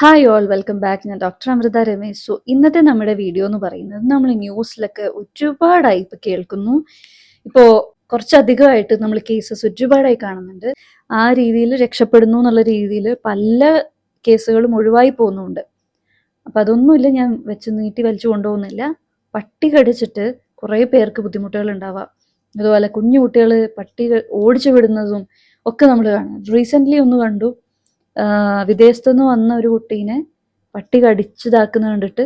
Hi all welcome back ഞാൻ doctor Amrita Ramesh. So ഇന്നത്തെ നമ്മുടെ വീഡിയോ എന്ന് പറയുന്നത് നമ്മൾ ന്യൂസിലൊക്കെ ഒരുപാടായി ഇപ്പൊ കേൾക്കുന്നു. ഇപ്പോ കുറച്ചധികമായിട്ട് നമ്മൾ കേസസ് ഒരുപാടായി കാണുന്നുണ്ട്. ആ രീതിയിൽ രക്ഷപ്പെടുന്നു എന്നുള്ള രീതിയിൽ പല കേസുകളും ഒഴിവായി പോകുന്നുണ്ട്. അപ്പൊ അതൊന്നുമില്ല ഞാൻ വെച്ച് നീട്ടി വലിച്ചു കൊണ്ടുപോകുന്നില്ല. പട്ടി കടിച്ചിട്ട് കുറേ പേർക്ക് ബുദ്ധിമുട്ടുകൾ ഉണ്ടാവാം അതുപോലെ കുഞ്ഞു കുട്ടികൾ പട്ടികൾ ഓടിച്ചു വിടുന്നതും ഒക്കെ നമ്മൾ കാണാം റീസെന്റ് ഒന്ന് കണ്ടു. വിദേശത്തുനിന്ന് വന്ന ഒരു കുട്ടീനെ പട്ടി കടിച്ചതാക്കുന്ന കണ്ടിട്ട്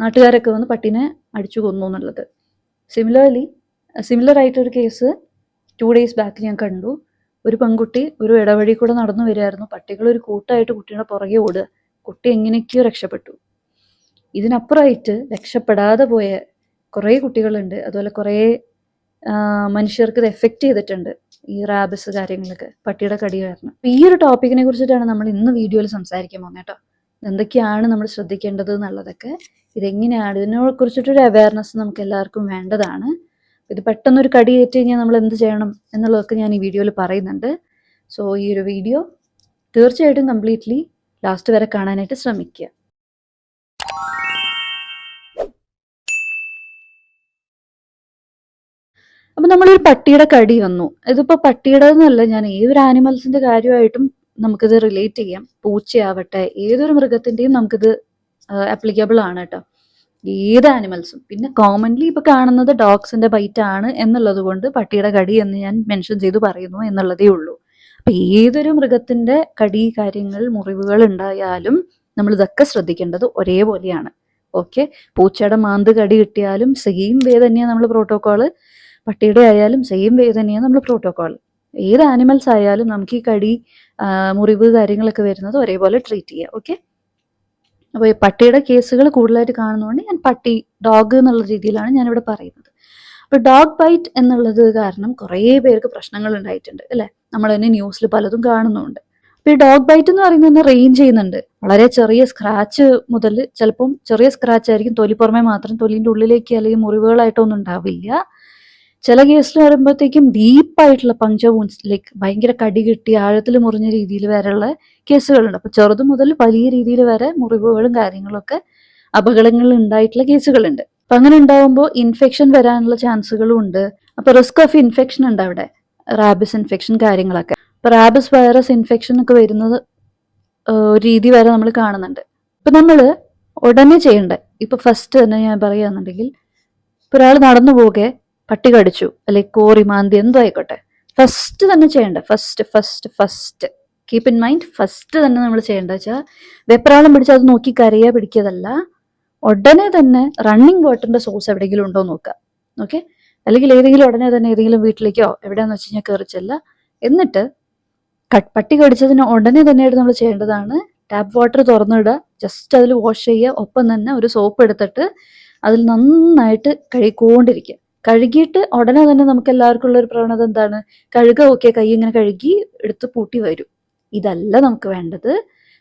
നാട്ടുകാരൊക്കെ വന്ന് പട്ടീനെ അടിച്ചു കൊന്നു എന്നുള്ളത്. സിമിലർലി സിമിലർ ആയിട്ടൊരു കേസ് ടു ഡേയ്സ് ബാക്ക് ഞാൻ കണ്ടു. ഒരു പെൺകുട്ടി ഒരു ഇടവഴി കൂടെ നടന്നു വരികയായിരുന്നു. പട്ടികൾ ഒരു കൂട്ടായിട്ട് കുട്ടിയുടെ പുറകെ ഓടുക. കുട്ടി എങ്ങനെയൊക്കെയോ രക്ഷപ്പെട്ടു. ഇതിനപ്പുറമായിട്ട് രക്ഷപ്പെടാതെ പോയ കുറേ കുട്ടികളുണ്ട്. അതുപോലെ കുറേ മനുഷ്യർക്ക് ഇത് എഫക്റ്റ് ചെയ്തിട്ടുണ്ട് ഈ റാബിസ് കാര്യങ്ങളൊക്കെ പട്ടിയുടെ കടി കാരണം. ഈ ഒരു ടോപ്പിക്കിനെ കുറിച്ചിട്ടാണ് നമ്മൾ ഇന്ന് വീഡിയോയിൽ സംസാരിക്കാൻ പോകുന്നത് കേട്ടോ. എന്തൊക്കെയാണ് നമ്മൾ ശ്രദ്ധിക്കേണ്ടത് എന്നുള്ളതൊക്കെ ഇതെങ്ങനെയാണ് ഇതിനെ കുറിച്ചിട്ടൊരു അവയർനെസ് നമുക്ക് എല്ലാവർക്കും വേണ്ടതാണ്. ഇത് പെട്ടെന്നൊരു കടി ഏറ്റ് കഴിഞ്ഞാൽ നമ്മൾ എന്ത് ചെയ്യണം എന്നുള്ളതൊക്കെ ഞാൻ ഈ വീഡിയോയിൽ പറയുന്നുണ്ട്. സോ ഈ ഒരു വീഡിയോ തീർച്ചയായിട്ടും കംപ്ലീറ്റ്ലി ലാസ്റ്റ് വരെ കാണാനായിട്ട് ശ്രമിക്കുക. അപ്പൊ നമ്മളൊരു പട്ടിയുടെ കടി വന്നു. ഇതിപ്പോ പട്ടിയുടെ എന്നല്ല ഞാൻ ഏതൊരു ആനിമൽസിന്റെ കാര്യമായിട്ടും നമുക്കിത് റിലേറ്റ് ചെയ്യാം. പൂച്ചയാവട്ടെ ഏതൊരു മൃഗത്തിന്റെയും നമുക്കിത് അപ്ലിക്കബിൾ ആണ് കേട്ടോ. ഏത് ആനിമൽസും പിന്നെ കോമൺലി ഇപ്പൊ കാണുന്നത് ഡോഗ്സിന്റെ ബൈറ്റ് ആണ് എന്നുള്ളത് കൊണ്ട് പട്ടിയുടെ കടി എന്ന് ഞാൻ മെൻഷൻ ചെയ്ത് പറയുന്നു എന്നുള്ളതേ ഉള്ളൂ. അപ്പൊ ഏതൊരു മൃഗത്തിന്റെ കടി കാര്യങ്ങൾ മുറിവുകൾ ഉണ്ടായാലും നമ്മൾ ഇതൊക്കെ ശ്രദ്ധിക്കേണ്ടത് ഒരേപോലെയാണ്. ഓക്കെ? പൂച്ചയുടെ മാന്ത് കടി കിട്ടിയാലും സെയിം വേ തന്നെയാണ് നമ്മൾ പ്രോട്ടോകോൾ പട്ടിയുടെ ആയാലും സെയിം വേ തന്നെയാണ് നമ്മൾ പ്രോട്ടോകോൾ ഏത് ആനിമൽസ് ആയാലും നമുക്ക് ഈ കടി മുറിവ് കാര്യങ്ങളൊക്കെ വരുന്നത് ഒരേപോലെ ട്രീറ്റ് ചെയ്യാം ഓക്കെ അപ്പോൾ ഈ പട്ടിയുടെ കേസുകൾ കൂടുതലായിട്ട് കാണുന്നതുകൊണ്ട് ഞാൻ പട്ടി ഡോഗ് എന്നുള്ള രീതിയിലാണ് ഞാനിവിടെ പറയുന്നത്. അപ്പോൾ ഡോഗ് ബൈറ്റ് എന്നുള്ളത് കാരണം കുറേ പേർക്ക് പ്രശ്നങ്ങൾ ഉണ്ടായിട്ടുണ്ട് അല്ലേ? നമ്മൾ തന്നെ ന്യൂസിൽ പലതും കാണുന്നുണ്ട്. അപ്പോൾ ഈ ഡോഗ് ബൈറ്റ് എന്ന് പറയുന്നത് റേഞ്ച് ചെയ്യുന്നുണ്ട്. വളരെ ചെറിയ സ്ക്രാച്ച് മുതൽ ചിലപ്പം ചെറിയ സ്ക്രാച്ച് ആയിരിക്കും തൊലി പുറമെ മാത്രം തൊലിന്റെ ഉള്ളിലേക്ക് അല്ലെങ്കിൽ മുറിവുകളായിട്ടൊന്നും ഉണ്ടാവില്ല. ചില കേസിൽ വരുമ്പോഴത്തേക്കും ഡീപ്പായിട്ടുള്ള പങ്ക്ചർ വൂൺസ് ലൈക്ക് ഭയങ്കര കടി കിട്ടി ആഴത്തിൽ മുറിഞ്ഞ രീതിയിൽ വരെയുള്ള കേസുകളുണ്ട്. അപ്പൊ ചെറുതു മുതൽ വലിയ രീതിയിൽ വരെ മുറിവുകളും കാര്യങ്ങളൊക്കെ അപകടങ്ങളിൽ ഉണ്ടായിട്ടുള്ള കേസുകളുണ്ട്. അപ്പൊ അങ്ങനെ ഉണ്ടാവുമ്പോൾ ഇൻഫെക്ഷൻ വരാനുള്ള ചാൻസുകളും ഉണ്ട്. അപ്പൊ റിസ്ക് ഓഫ് ഇൻഫെക്ഷൻ ഉണ്ട് അവിടെ. റാബിസ് ഇൻഫെക്ഷൻ കാര്യങ്ങളൊക്കെ. അപ്പൊ റാബിസ് വൈറസ് ഇൻഫെക്ഷൻ ഒക്കെ വരുന്നത് ഒരു രീതി വരെ നമ്മൾ കാണുന്നുണ്ട്. ഇപ്പൊ നമ്മൾ ഉടനെ ചെയ്യണ്ടേ? ഇപ്പൊ ഫസ്റ്റ് തന്നെ ഞാൻ പറയുകയാണെന്നുണ്ടെങ്കിൽ ഇപ്പൊ ഒരാൾ നടന്നു പോകെ പട്ടി കടിച്ചു അല്ലെങ്കിൽ കോറി മാന്തി എന്തോ ആയിക്കോട്ടെ. ഫസ്റ്റ് തന്നെ ചെയ്യണ്ട? First first first keep in mind first തന്നെ നമ്മൾ ചെയ്യേണ്ടത് വെച്ചാൽ വെപ്രാളം പിടിച്ച് അത് നോക്കി കരയുക പിടിക്കതല്ല ഉടനെ തന്നെ റണ്ണിങ് വാട്ടറിന്റെ സോഴ്സ് എവിടെയെങ്കിലും ഉണ്ടോ നോക്കുക. ഓക്കെ അല്ലെങ്കിൽ ഏതെങ്കിലും ഉടനെ തന്നെ ഏതെങ്കിലും വീട്ടിലേക്കോ എവിടെയാന്ന് വെച്ച് കഴിഞ്ഞാൽ കയറി ചെല്ല എന്നിട്ട് പട്ടി കടിച്ചതിന് ഉടനെ തന്നെയായിട്ട് നമ്മൾ ചെയ്യേണ്ടതാണ് ടാപ്പ് വാട്ടർ തുറന്നിടുക. ജസ്റ്റ് അതിൽ വാഷ് ചെയ്യുക. ഒപ്പം തന്നെ ഒരു സോപ്പ് എടുത്തിട്ട് അതിൽ നന്നായിട്ട് കഴുകിക്കൊണ്ടിരിക്കുക. കഴുകിയിട്ട് ഉടനെ തന്നെ നമുക്ക് എല്ലാവർക്കും ഉള്ള ഒരു പ്രവണത എന്താണ്? കഴുക ഓക്കെ കൈ ഇങ്ങനെ കഴുകി എടുത്ത് പൂട്ടി വരും. ഇതല്ല നമുക്ക് വേണ്ടത്.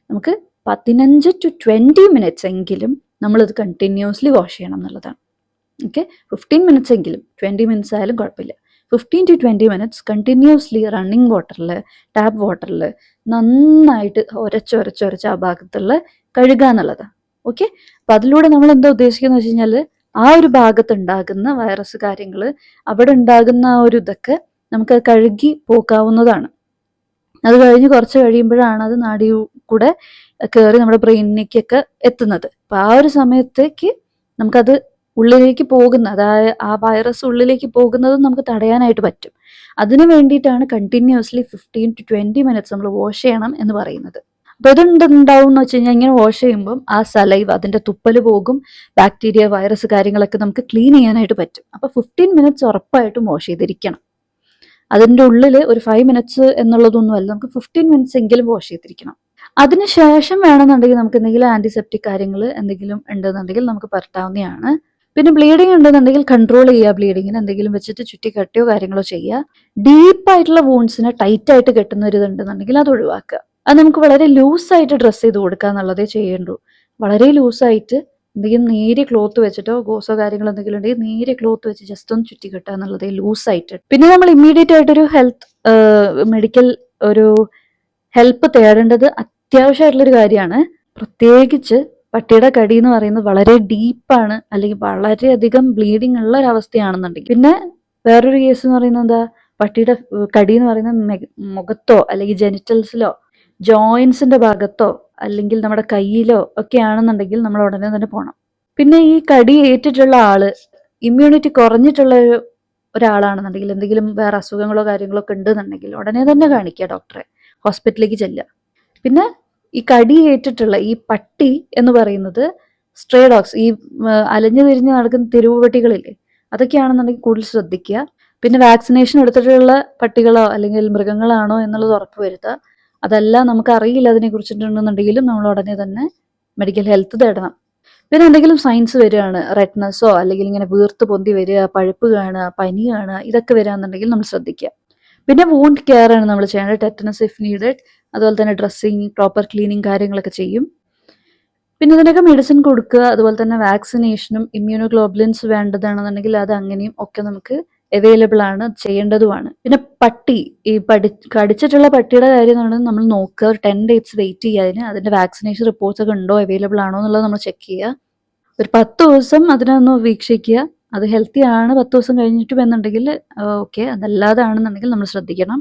നമുക്ക് പതിനഞ്ച് ടു ട്വന്റി മിനിറ്റ്സ് എങ്കിലും നമ്മളത് കണ്ടിന്യൂസ്ലി വാഷ് ചെയ്യണം എന്നുള്ളതാണ്. ഓക്കെ ഫിഫ്റ്റീൻ മിനിറ്റ്സ് എങ്കിലും. ട്വന്റി മിനിറ്റ്സ് ആയാലും കുഴപ്പമില്ല. Fifteen to twenty minutes continuously running വാട്ടറിൽ ടാപ്പ് വാട്ടറിൽ നന്നായിട്ട് ഉരച്ചൊരച്ചൊരച്ച് ആ ഭാഗത്തുള്ള കഴുകുക എന്നുള്ളതാണ് ഓക്കെ അപ്പം അതിലൂടെ നമ്മൾ എന്താ ഉദ്ദേശിക്കുന്നത് വെച്ച് കഴിഞ്ഞാൽ ആ ഒരു ഭാഗത്ത് ഉണ്ടാകുന്ന വൈറസ് കാര്യങ്ങൾ അവിടെ ഉണ്ടാകുന്ന ആ ഒരു ഇതൊക്കെ നമുക്ക് കഴുകി പോക്കാവുന്നതാണ്. അത് കഴിഞ്ഞ് കുറച്ച് കഴിയുമ്പോഴാണ് അത് നാടി കൂടെ കയറി നമ്മുടെ ബ്രെയിനിലേക്കൊക്കെ എത്തുന്നത്. അപ്പൊ ആ ഒരു സമയത്തേക്ക് നമുക്കത് ഉള്ളിലേക്ക് പോകുന്ന അതായത് ആ വൈറസ് ഉള്ളിലേക്ക് പോകുന്നത് നമുക്ക് തടയാനായിട്ട് പറ്റും. അതിനു വേണ്ടിയിട്ടാണ് continuously fifteen to twenty minutes നമ്മൾ വാഷ് ചെയ്യണം എന്ന് പറയുന്നത്. അപ്പൊ ഇതുണ്ടാവും എന്ന് വെച്ച് കഴിഞ്ഞാൽ ഇങ്ങനെ വാഷ് ചെയ്യുമ്പം ആ സലൈവ് അതിന്റെ തുപ്പൽ പോകും ബാക്ടീരിയ വൈറസ് കാര്യങ്ങളൊക്കെ നമുക്ക് ക്ലീൻ ചെയ്യാനായിട്ട് പറ്റും. അപ്പൊ ഫിഫ്റ്റീൻ മിനിറ്റ്സ് ഉറപ്പായിട്ടും വാഷ് ചെയ്തിരിക്കണം. അതിന്റെ ഉള്ളിൽ ഒരു ഫൈവ് മിനിറ്റ്സ് എന്നുള്ളതൊന്നുമല്ല നമുക്ക് ഫിഫ്റ്റീൻ മിനിറ്റ്സ് എങ്കിലും വാഷ് ചെയ്തിരിക്കണം. അതിനുശേഷം വേണമെന്നുണ്ടെങ്കിൽ നമുക്ക് എന്തെങ്കിലും ആന്റിസെപ്റ്റിക് കാര്യങ്ങൾ എന്തെങ്കിലും ഉണ്ടെന്നുണ്ടെങ്കിൽ നമുക്ക് പരട്ടാവുന്നതാണ് പിന്നെ ബ്ലീഡിങ് ഉണ്ടെന്നുണ്ടെങ്കിൽ കൺട്രോൾ ചെയ്യുക ബ്ലീഡിങ്ങിന് എന്തെങ്കിലും വെച്ചിട്ട് ചുറ്റി കെട്ടിയോ കാര്യങ്ങളോ ചെയ്യുക. ഡീപ്പായിട്ടുള്ള വൂൺസിനെ ടൈറ്റ് ആയിട്ട് കെട്ടുന്ന ഒരു ഇതുണ്ടെന്നുണ്ടെങ്കിൽ അത് ഒഴിവാക്കുക. അത് നമുക്ക് വളരെ ലൂസായിട്ട് ഡ്രസ്സ് ചെയ്ത് കൊടുക്കുക എന്നുള്ളതേ ചെയ്യേണ്ടൂ വളരെ ലൂസായിട്ട് എന്തെങ്കിലും നേരിയ ക്ലോത്ത് വെച്ചിട്ടോ ഗോസോ കാര്യങ്ങളോ എന്തെങ്കിലും ഉണ്ടെങ്കിൽ നേരിയ ക്ലോത്ത് വെച്ച് ജസ്റ്റ് ഒന്ന് ചുറ്റി കെട്ടുക എന്നുള്ളതേ ലൂസായിട്ട്. പിന്നെ നമ്മൾ ഇമ്മീഡിയറ്റ് ആയിട്ടൊരു ഹെൽത്ത് മെഡിക്കൽ ഒരു ഹെൽപ്പ് തേടേണ്ടത് അത്യാവശ്യമായിട്ടുള്ളൊരു കാര്യമാണ്. പ്രത്യേകിച്ച് പട്ടിയുടെ കടി എന്ന് പറയുന്നത് വളരെ ഡീപ്പാണ് അല്ലെങ്കിൽ വളരെയധികം ബ്ലീഡിങ് ഉള്ള ഒരു അവസ്ഥയാണെന്നുണ്ടെങ്കിൽ. പിന്നെ വേറൊരു കേസ് എന്ന് പറയുന്നത് എന്താ? പട്ടിയുടെ കടി എന്ന് പറയുന്നത് മുഖത്തോ അല്ലെങ്കിൽ ജെനിറ്റൽസിലോ ജോയിൻസിന്റെ ഭാഗത്തോ അല്ലെങ്കിൽ നമ്മുടെ കയ്യിലോ ഒക്കെ ആണെന്നുണ്ടെങ്കിൽ നമ്മൾ ഉടനെ തന്നെ പോകണം പിന്നെ ഈ കടി ഏറ്റിട്ടുള്ള ആൾ ഇമ്മ്യൂണിറ്റി കുറഞ്ഞിട്ടുള്ള ഒരു ഒരാളാണെന്നുണ്ടെങ്കിൽ എന്തെങ്കിലും വേറെ അസുഖങ്ങളോ കാര്യങ്ങളോ ഒക്കെ ഉണ്ടെന്നുണ്ടെങ്കിൽ ഉടനെ തന്നെ കാണിക്കുക ഡോക്ടറെ ഹോസ്പിറ്റലിലേക്ക് ചെല്ലുക. പിന്നെ ഈ കടി ഏറ്റിട്ടുള്ള ഈ പട്ടി എന്ന് പറയുന്നത് സ്ട്രേ ഡോഗ്സ് ഈ അലഞ്ഞു തിരിഞ്ഞ് നടക്കുന്ന തെരുവ് പട്ടികളില്ലേ അതൊക്കെയാണെന്നുണ്ടെങ്കിൽ കൂടുതൽ ശ്രദ്ധിക്കുക. പിന്നെ വാക്സിനേഷൻ എടുത്തിട്ടുള്ള പട്ടികളോ അല്ലെങ്കിൽ മൃഗങ്ങളാണോ എന്നുള്ളത് ഉറപ്പ് വരുത്തുക അതല്ല നമുക്ക് അറിയില്ല അതിനെ കുറിച്ചിട്ടുണ്ടെന്നുണ്ടെങ്കിലും നമ്മൾ ഉടനെ തന്നെ മെഡിക്കൽ ഹെൽത്ത് തേടണം. പിന്നെ എന്തെങ്കിലും സയൻസ് വരികയാണ് റെഡ്നസ്സോ അല്ലെങ്കിൽ ഇങ്ങനെ വീർത്ത് പൊന്തി വരിക പഴുപ്പ് കാണുക പനി കാണുക ഇതൊക്കെ വരികയാണെന്നുണ്ടെങ്കിൽ നമ്മൾ ശ്രദ്ധിക്കുക. പിന്നെ വൂണ്ട് കെയർ ആണ് നമ്മൾ ചെയ്യേണ്ടത്. ടെറ്റനസ് ഇഫ് നീഡഡ് അതുപോലെ തന്നെ ഡ്രസ്സിങ് പ്രോപ്പർ ക്ലീനിങ് കാര്യങ്ങളൊക്കെ ചെയ്യും. പിന്നെ ഇതിനൊക്കെ മെഡിസിൻ കൊടുക്കുക. അതുപോലെ തന്നെ വാക്സിനേഷനും ഇമ്മ്യൂണോഗ്ലോബുലിൻസ് വേണ്ടതാണെന്നുണ്ടെങ്കിൽ അത് അങ്ങനെയും ഒക്കെ നമുക്ക് അവൈലബിൾ ആണ് ചെയ്യേണ്ടതുമാണ്. പിന്നെ പട്ടി ഈ പഠി കടിച്ചിട്ടുള്ള പട്ടിയുടെ കാര്യം എന്ന് പറയുന്നത് നമ്മൾ നോക്കുക ഒരു ടെൻ ഡേയ്സ് വെയിറ്റ് ചെയ്യുക അതിന്. അതിന്റെ വാക്സിനേഷൻ റിപ്പോർട്ട്സ് ഒക്കെ ഉണ്ടോ അവൈലബിൾ ആണോ എന്നുള്ളത് നമ്മൾ ചെക്ക് ചെയ്യുക. ഒരു പത്ത് ദിവസം അതിനൊന്ന് വീക്ഷിക്കുക. അത് ഹെൽത്തി ആണ് പത്ത് ദിവസം കഴിഞ്ഞിട്ടും എന്നുണ്ടെങ്കിൽ ഓക്കെ അതല്ലാതെ ആണെന്നുണ്ടെങ്കിൽ നമ്മൾ ശ്രദ്ധിക്കണം.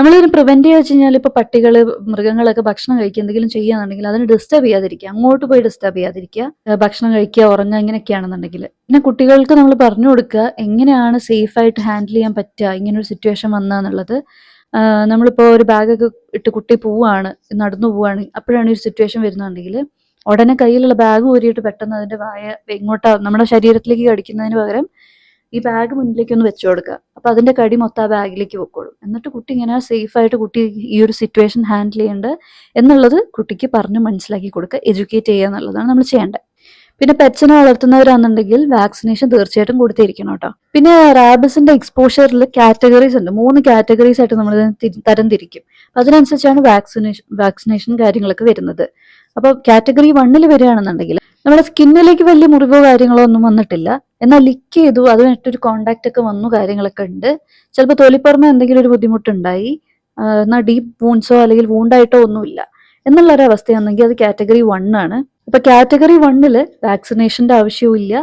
നമ്മളിതിന് പ്രിവെന്റ് ചെയ്യുക വെച്ച് കഴിഞ്ഞാൽ ഇപ്പൊ പട്ടികൾ മൃഗങ്ങളൊക്കെ ഭക്ഷണം കഴിക്കുക എന്തെങ്കിലും ചെയ്യുകയാണെന്നുണ്ടെങ്കിൽ അതിന് ഡിസ്റ്റർബ് ചെയ്യാതിരിക്കുക. അങ്ങോട്ട് പോയി ഡിസ്റ്റർബ് ചെയ്യാതിരിക്കുക. ഭക്ഷണം കഴിക്കുക ഉറങ്ങുക ഇങ്ങനെയൊക്കെയാണെന്നുണ്ടെങ്കിൽ പിന്നെ കുട്ടികൾക്ക് നമ്മൾ പറഞ്ഞു കൊടുക്കുക എങ്ങനെയാണ് സേഫായിട്ട് ഹാൻഡിൽ ചെയ്യാൻ പറ്റുക ഇങ്ങനൊരു സിറ്റുവേഷൻ വന്നതെന്നുള്ളത് നമ്മളിപ്പോൾ നമ്മളിപ്പോ ഒരു ബാഗൊക്കെ ഇട്ട് കുട്ടി പോവുകയാണ് നടന്നു പോവുകയാണ് അപ്പോഴാണ് ഒരു സിറ്റുവേഷൻ വരുന്നുണ്ടെങ്കിൽ ഉടനെ കയ്യിലുള്ള ബാഗ് ഊരിയിട്ട് പെട്ടെന്ന് അതിന്റെ വായ എങ്ങോട്ടാ നമ്മുടെ ശരീരത്തിലേക്ക് കടിക്കുന്നതിന് പകരം ഈ ബാഗ് മുന്നിലേക്ക് ഒന്ന് വെച്ചു കൊടുക്കുക. അപ്പൊ അതിന്റെ കടി മൊത്തം ആ ബാഗിലേക്ക് പൊക്കോളും. എന്നിട്ട് കുട്ടി ഇങ്ങനെ സേഫ് ആയിട്ട് കുട്ടി ഈ ഒരു സിറ്റുവേഷൻ ഹാൻഡിൽ ചെയ്യേണ്ടത് എന്നുള്ളത് കുട്ടിക്ക് പറഞ്ഞ് മനസ്സിലാക്കി കൊടുക്കുക എഡ്യൂക്കേറ്റ് ചെയ്യുക എന്നുള്ളതാണ് നമ്മൾ ചെയ്യേണ്ടത്. പിന്നെ പെറ്റ്സിനെ വളർത്തുന്നവരാണെന്നുണ്ടെങ്കിൽ വാക്സിനേഷൻ തീർച്ചയായിട്ടും കൊടുത്തിരിക്കണം കേട്ടോ. പിന്നെ റാബിസിന്റെ എക്സ്പോഷറിൽ കാറ്റഗറീസ് ഉണ്ട്. മൂന്ന് കാറ്റഗറീസ് ആയിട്ട് നമ്മൾ തരം തിരിക്കും അതിനനുസരിച്ചാണ് വാക്സിനേഷൻ വാക്സിനേഷൻ കാര്യങ്ങളൊക്കെ വരുന്നത്. അപ്പോൾ കാറ്റഗറി വണ്ണിൽ വരികയാണെന്നുണ്ടെങ്കിൽ നമ്മുടെ സ്കിന്നിലേക്ക് വലിയ മുറിവോ കാര്യങ്ങളോ ഒന്നും വന്നിട്ടില്ല. എന്നാൽ ലിക്ക് ചെയ്തു അതുമായിട്ടൊരു കോണ്ടാക്ട് ഒക്കെ വന്നു കാര്യങ്ങളൊക്കെ ഉണ്ട്. ചിലപ്പോൾ തൊലിപ്പുറമെ എന്തെങ്കിലും ഒരു ബുദ്ധിമുട്ടുണ്ടായി. എന്നാൽ ഡീപ്പ് വൂൺസോ അല്ലെങ്കിൽ വൂണ്ടായിട്ടോ ഒന്നുമില്ല. എന്നുള്ള ഒരു അവസ്ഥയാണെങ്കിൽ അത് കാറ്റഗറി വൺ ആണ്. അപ്പൊ കാറ്റഗറി വണ്ണിൽ വാക്സിനേഷന്റെ ആവശ്യവും ഇല്ല.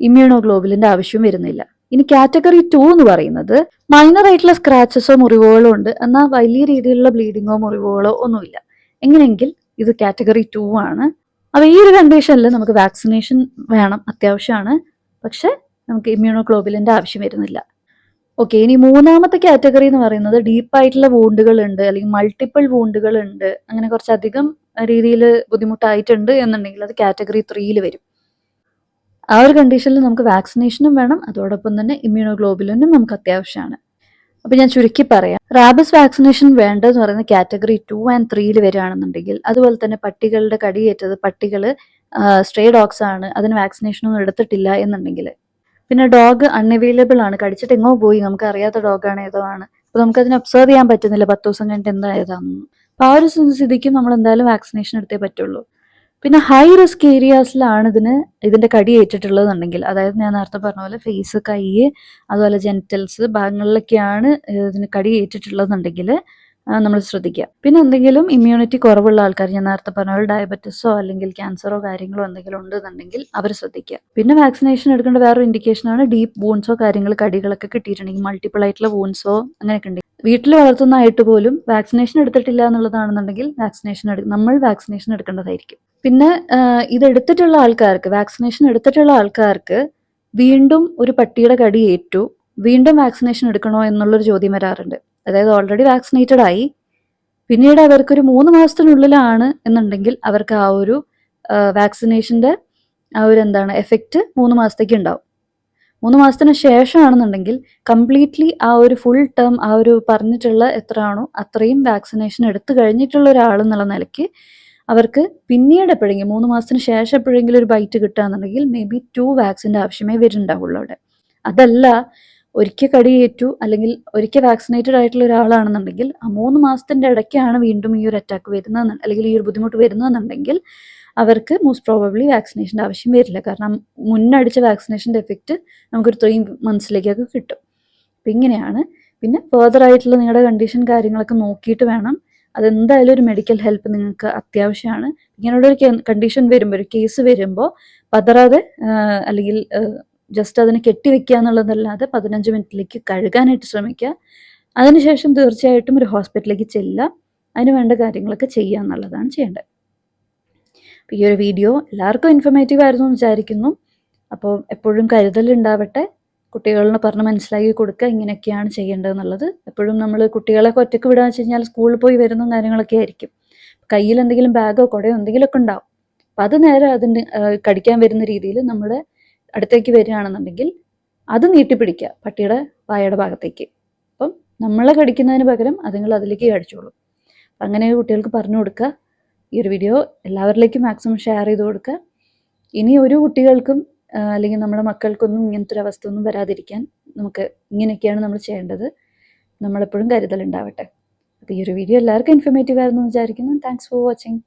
ഇമ്മ്യൂണോഗ്ലോബുലിന്റെ ആവശ്യവും വരുന്നില്ല. ഇനി കാറ്റഗറി ടു എന്ന് പറയുന്നത് മൈനർ ആയിട്ടുള്ള സ്ക്രാച്ചസോ മുറിവുകളോ ഉണ്ട്. എന്നാൽ വലിയ രീതിയിലുള്ള ബ്ലീഡിങ്ങോ മുറിവുകളോ ഒന്നുമില്ല. എങ്ങനെയെങ്കിൽ ഇത് കാറ്റഗറി ടു ആണ്. അപ്പൊ ഈ ഒരു കണ്ടീഷനിൽ നമുക്ക് വാക്സിനേഷൻ വേണം അത്യാവശ്യമാണ്. പക്ഷെ നമുക്ക് ഇമ്മ്യൂണോഗ്ലോബുലിന്റെ ആവശ്യം വരുന്നില്ല. ഓക്കെ ഇനി മൂന്നാമത്തെ കാറ്റഗറി എന്ന് പറയുന്നത് ഡീപ്പായിട്ടുള്ള വൂണ്ടുകൾ ഉണ്ട് അല്ലെങ്കിൽ മൾട്ടിപ്പിൾ വൂണ്ടുകൾ ഉണ്ട് അങ്ങനെ കുറച്ചധികം രീതിയിൽ ബുദ്ധിമുട്ടായിട്ടുണ്ട് എന്നുണ്ടെങ്കിൽ അത് കാറ്റഗറി ത്രീയിൽ വരും. ആ ഒരു കണ്ടീഷനിൽ നമുക്ക് വാക്സിനേഷനും വേണം അതോടൊപ്പം തന്നെ ഇമ്മ്യൂണോഗ്ലോബുലിനും നമുക്ക് അത്യാവശ്യമാണ്. അപ്പൊ ഞാൻ ചുരുക്കി പറയാം. റാബിസ് വാക്സിനേഷൻ വേണ്ടതെന്ന് പറയുന്ന കാറ്റഗറി ടു ആൻഡ് ത്രീയിൽ വരികയാണെന്നുണ്ടെങ്കിൽ അതുപോലെ തന്നെ പട്ടികളുടെ കടിയേറ്റത് പട്ടികൾ സ്ട്രേ ഡോഗ്സ് ആണ് അതിന് വാക്സിനേഷൻ ഒന്നും എടുത്തിട്ടില്ല എന്നുണ്ടെങ്കിൽ. പിന്നെ ഡോഗ് അൺഅവൈലബിൾ ആണ് കടിച്ചിട്ട് എങ്ങോ പോയി നമുക്ക് അറിയാത്ത ആണ് ഏതോ ആണ്. അപ്പൊ നമുക്ക് അതിനെ ഒബ്സർവ് ചെയ്യാൻ പറ്റുന്നില്ല പത്ത് ദിവസം കഴിഞ്ഞിട്ട് എന്താ ഏതാണെന്ന്. അപ്പൊ ആ ഒരു സ്ഥിതിക്കും നമ്മൾ എന്തായാലും വാക്സിനേഷൻ എടുത്തേ പറ്റുള്ളൂ. പിന്നെ ഹൈ റിസ്ക് ഏരിയാസിലാണ് ഇതിന് ഇതിന്റെ കടി ഏറ്റിട്ടുള്ളതെന്നുണ്ടെങ്കിൽ അതായത് ഞാൻ നേരത്തെ പറഞ്ഞ പോലെ ഫേസ് കൈ അതുപോലെ ജെനിറ്റൽസ് ഭാഗങ്ങളിലൊക്കെയാണ് ഇതിന് കടി ഏറ്റിട്ടുള്ളതെന്നുണ്ടെങ്കിൽ നമ്മൾ ശ്രദ്ധിക്കുക. പിന്നെ എന്തെങ്കിലും ഇമ്മ്യൂണിറ്റി കുറവുള്ള ആൾക്കാർ ഞാൻ നേരത്തെ പറഞ്ഞ പോലെ ഡയബറ്റിസോ അല്ലെങ്കിൽ ക്യാൻസറോ കാര്യങ്ങളോ എന്തെങ്കിലും ഉണ്ടെന്നുണ്ടെങ്കിൽ അവർ ശ്രദ്ധിക്കുക. പിന്നെ വാക്സിനേഷൻ എടുക്കേണ്ട വേറൊരു ഇൻഡിക്കേഷനാണ് ഡീപ്പ് വൂൺസോ കാര്യങ്ങൾ കടികളൊക്കെ കിട്ടിയിട്ടുണ്ടെങ്കിൽ മൾട്ടിപ്പിൾ ആയിട്ടുള്ള വൂൺസോ അങ്ങനെയൊക്കെ വീട്ടിൽ വളർത്തുന്നതായിട്ട് പോലും വാക്സിനേഷൻ എടുത്തിട്ടില്ല എന്നുള്ളതാണെന്നുണ്ടെങ്കിൽ വാക്സിനേഷൻ എടു നമ്മൾ വാക്സിനേഷൻ എടുക്കേണ്ടതായിരിക്കും. പിന്നെ ഇതെടുത്തിട്ടുള്ള ആൾക്കാർക്ക് വാക്സിനേഷൻ എടുത്തിട്ടുള്ള ആൾക്കാർക്ക് വീണ്ടും ഒരു പട്ടിയുടെ കടി ഏറ്റു വീണ്ടും വാക്സിനേഷൻ എടുക്കണോ എന്നുള്ളൊരു ചോദ്യം വരാറുണ്ട്. അതായത് ഓൾറെഡി വാക്സിനേറ്റഡ് ആയി പിന്നീട് അവർക്കൊരു മൂന്ന് മാസത്തിനുള്ളിലാണ് എന്നുണ്ടെങ്കിൽ അവർക്ക് ആ ഒരു വാക്സിനേഷന്റെ ആ ഒരു എന്താണ് എഫക്റ്റ് മൂന്ന് മാസത്തേക്ക് ഉണ്ടാവും. മൂന്ന് മാസത്തിന് ശേഷമാണെന്നുണ്ടെങ്കിൽ കംപ്ലീറ്റ്ലി ആ ഒരു ഫുൾ ടേം ആ ഒരു പറഞ്ഞിട്ടുള്ള എത്ര ആണോ അത്രയും വാക്സിനേഷൻ എടുത്തു കഴിഞ്ഞിട്ടുള്ള ഒരാൾ എന്നുള്ള നിലയ്ക്ക് അവർക്ക് പിന്നീട് എപ്പോഴെങ്കിലും മൂന്ന് മാസത്തിന് ശേഷം എപ്പോഴെങ്കിലും ഒരു ബൈറ്റ് കിട്ടുകയാണെന്നുണ്ടെങ്കിൽ മേ ബി ടു വാക്സിന്റെ ആവശ്യമേ വരുന്നുണ്ടാവുള്ളൂ അവിടെ. അതല്ല ഒരിക്കൽ കടിയേറ്റു അല്ലെങ്കിൽ ഒരിക്കൽ വാക്സിനേറ്റഡ് ആയിട്ടുള്ള ഒരാളാണെന്നുണ്ടെങ്കിൽ ആ മൂന്ന് മാസത്തിന്റെ ഇടയ്ക്കാണ് വീണ്ടും ഈ ഒരു അറ്റാക്ക് വരുന്നത് അല്ലെങ്കിൽ ഈ ഒരു ബുദ്ധിമുട്ട് വരുന്നതെന്നുണ്ടെങ്കിൽ അവർക്ക് മോസ്റ്റ് പ്രോബബ്ലി വാക്സിനേഷന്റെ ആവശ്യം വരില്ല. കാരണം മുന്നടിച്ച വാക്സിനേഷന്റെ എഫക്റ്റ് നമുക്കൊരു ത്രീ മന്ത്സിലേക്കൊക്കെ കിട്ടും. അപ്പം ഇങ്ങനെയാണ്. പിന്നെ ഫേർദർ ആയിട്ടുള്ള നിങ്ങളുടെ കണ്ടീഷൻ കാര്യങ്ങളൊക്കെ നോക്കിയിട്ട് വേണം. അതെന്തായാലും ഒരു മെഡിക്കൽ ഹെൽപ്പ് നിങ്ങൾക്ക് അത്യാവശ്യമാണ്. ഇങ്ങനെയുള്ള ഒരു കണ്ടീഷൻ വരുമ്പോൾ ഒരു കേസ് വരുമ്പോൾ പതറാതെ അല്ലെങ്കിൽ ജസ്റ്റ് അതിനെ കെട്ടിവെക്കുക എന്നുള്ളതല്ലാതെ പതിനഞ്ച് മിനിറ്റിലേക്ക് കഴുകാനായിട്ട് ശ്രമിക്കുക. അതിനുശേഷം തീർച്ചയായിട്ടും ഒരു ഹോസ്പിറ്റലിലേക്ക് ചെല്ലുക. അതിന് വേണ്ട കാര്യങ്ങളൊക്കെ ചെയ്യുക എന്നുള്ളതാണ് ചെയ്യേണ്ടത്. അപ്പോൾ ഈ ഒരു വീഡിയോ എല്ലാവർക്കും ഇൻഫർമേറ്റീവ് ആയിരുന്നു എന്ന് വിചാരിക്കുന്നു. അപ്പോൾ എപ്പോഴും കരുതലുണ്ടാവട്ടെ കുട്ടികളെ പറഞ്ഞ് മനസ്സിലാക്കി കൊടുക്കുക ഇങ്ങനെയൊക്കെയാണ് ചെയ്യേണ്ടതെന്നുള്ളത്. എപ്പോഴും നമ്മൾ കുട്ടികളെ ഒറ്റയ്ക്ക് വിടുക വെച്ച് കഴിഞ്ഞാൽ സ്കൂളിൽ പോയി വരുന്ന കാര്യങ്ങളൊക്കെ ആയിരിക്കും. കയ്യിൽ എന്തെങ്കിലും ബാഗോ കുടയോ എന്തെങ്കിലുമൊക്കെ ഉണ്ടാവും. അപ്പം അത് നേരെ അതിന് കടിക്കാൻ വരുന്ന രീതിയിൽ നമ്മുടെ അടുത്തേക്ക് വരികയാണെന്നുണ്ടെങ്കിൽ അത് നീട്ടിപ്പിടിക്കുക പട്ടിയുടെ വായയുടെ ഭാഗത്തേക്ക്. അപ്പം നമ്മളെ കടിക്കുന്നതിന് പകരം അതുങ്ങൾ അതിലേക്ക് കടിച്ചോളൂ. അങ്ങനെ കുട്ടികൾക്ക് പറഞ്ഞു കൊടുക്കുക. ഈ ഒരു വീഡിയോ എല്ലാവരിലേക്കും മാക്സിമം ഷെയർ ചെയ്ത് കൊടുക്കുക. ഇനി ഒരു കുട്ടികൾക്കും അല്ലെങ്കിൽ നമ്മുടെ മക്കൾക്കൊന്നും ഇങ്ങനത്തെ ഒരു അവസ്ഥ ഒന്നും വരാതിരിക്കാൻ നമുക്ക് ഇങ്ങനെയൊക്കെയാണ് നമ്മൾ ചെയ്യേണ്ടത്. നമ്മളെപ്പോഴും കരുതലുണ്ടാവട്ടെ. അപ്പോൾ ഈ ഒരു വീഡിയോ എല്ലാവർക്കും ഇൻഫർമേറ്റീവ് ആയിരുന്നു വിചാരിക്കുന്നു. Thanks for watching